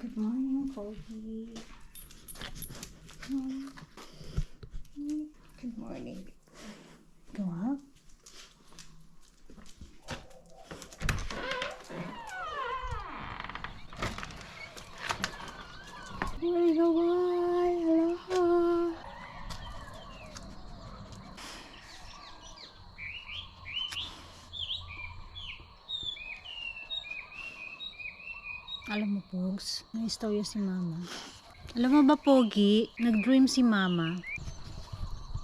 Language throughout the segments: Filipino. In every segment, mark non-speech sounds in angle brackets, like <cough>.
Good morning, Pogi. Good morning. Go up. Good morning, Hawaii. Alam mo, Pogs, na-istorya si Mama. Alam mo ba, Pogi, nag-dream si Mama.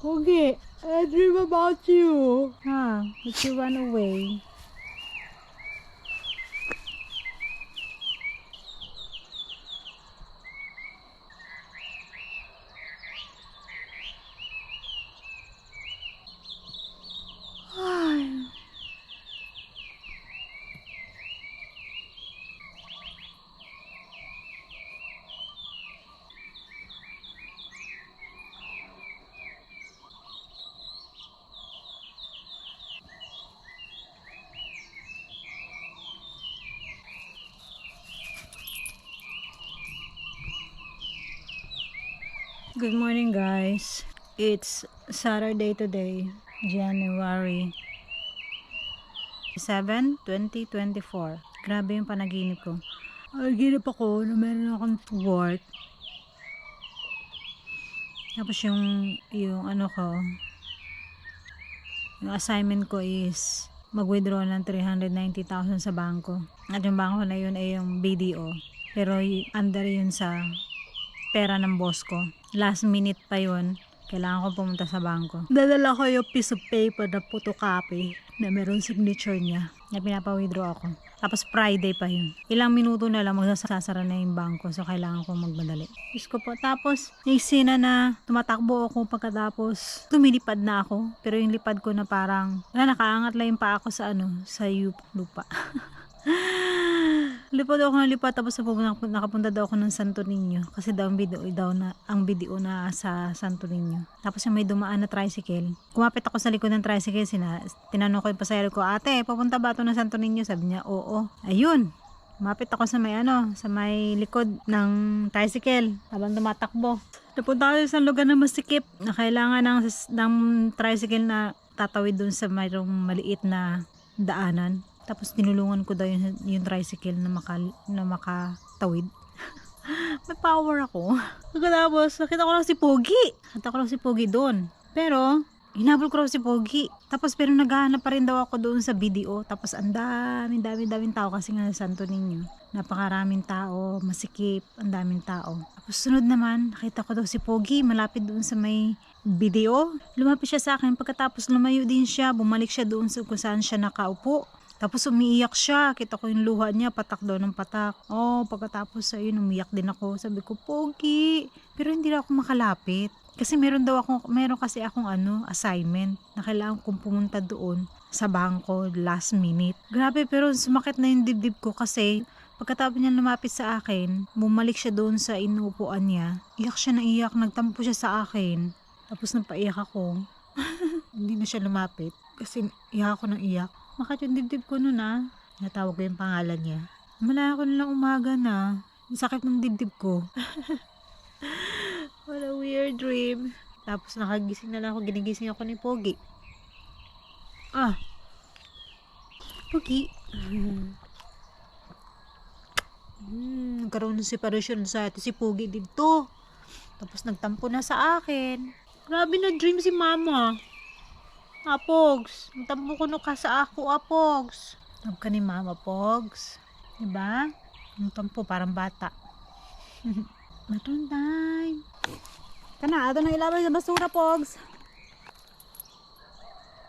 Pogi, I dream about you. Ha, but you run away. Ay. Good morning guys. It's Saturday today, January 7, 2024. Grabe yung panaginip ko. Panaginip ako na meron akong work. Tapos yung, yung ano ko, yung assignment ko is mag-withdraw ng 390,000 sa bangko. At yung bangko na yun ay yung BDO. Pero under yun sa pera ng boss ko. Last minute pa yun. Kailangan ko pumunta sa bangko. Dadala ko yung piece of paper na photocopy na meron signature niya na pinapa-withdraw ako. Tapos Friday pa yun. Ilang minuto na lang magsasara na yung bangko so kailangan ko magmadali. Diyos ko po. Tapos yung sina na tumatakbo ako pagkatapos tumilipad na ako. Pero yung lipad ko na parang wala nakaangat lang yung pa ako sa ano sa yup, lupa. <laughs> Lipad ako ng lipad tapos nakapunta daw ako ng Santo Niño kasi daw ang video daw na ang video na sa Santo Niño. Tapos yung may dumaan na tricycle. Kumapit ako sa likod ng tricycle, sina, tinanong ko yung pasahero ko, "Ate, papunta ba ito ng Santo Niño?" Sabi niya, "Oo." Ayun. Kumapit ako sa may ano, sa may likod ng tricycle habang tumatakbo. Napunta ako sa lugar na masikip na kailangan ng, ng tricycle na tatawid dun sa mayroong maliit na daanan. Tapos tinulungan ko daw yung, yung tricycle na, maka, na makatawid. <laughs> May power ako. Pagkatapos, nakita ko lang si Pogi. Nakita ko lang si Pogi doon. Pero, hinabol ko raw si Pogi. Tapos, pero naghahanap pa rin daw ako doon sa video. Tapos, ang dami, dami, daming tao kasi nga sa Santo Niño. Napakaraming tao, masikip, ang daming tao. Tapos, sunod naman, nakita ko daw si Pogi malapit doon sa may video. Lumapit siya sa akin. Pagkatapos, lumayo din siya. Bumalik siya doon sa kung saan siya nakaupo. Tapos umiiyak siya. Kita ko yung luha niya. Patak daw ng patak. Oh, pagkatapos ayun, umiyak din ako. Sabi ko, Pogi. Pero hindi na ako makalapit. Kasi meron daw ako, meron kasi akong ano, assignment na kailangan kong pumunta doon sa bangko last minute. Grabe, pero sumakit na yung dibdib ko kasi pagkatapos niya lumapit sa akin, bumalik siya doon sa inuupuan niya. Iyak siya na iyak, nagtampo siya sa akin. Tapos napaiyak ako. <laughs> hindi na siya lumapit kasi iyak ako ng iyak. Bakit yung dibdib ko nun ah? Natawag ko yung pangalan niya. Mala ako nilang umaga na. Sakit ng dibdib ko. <laughs> What a weird dream. Tapos nakagising na lang ako. Ginigising ako ni Pogi. Ah. Pogi. Hmm. Nagkaroon ng separasyon sa ate si Pogi dito. Tapos nagtampo na sa akin. Grabe na dream si mama. Apogs, nagtampo ko no ka sa ako, Apogs. Tab ka ni Mama, Pogs. Diba? Nagtampo, parang bata. <laughs> Baton time. Kana, ato na ilabay sa basura, Pogs.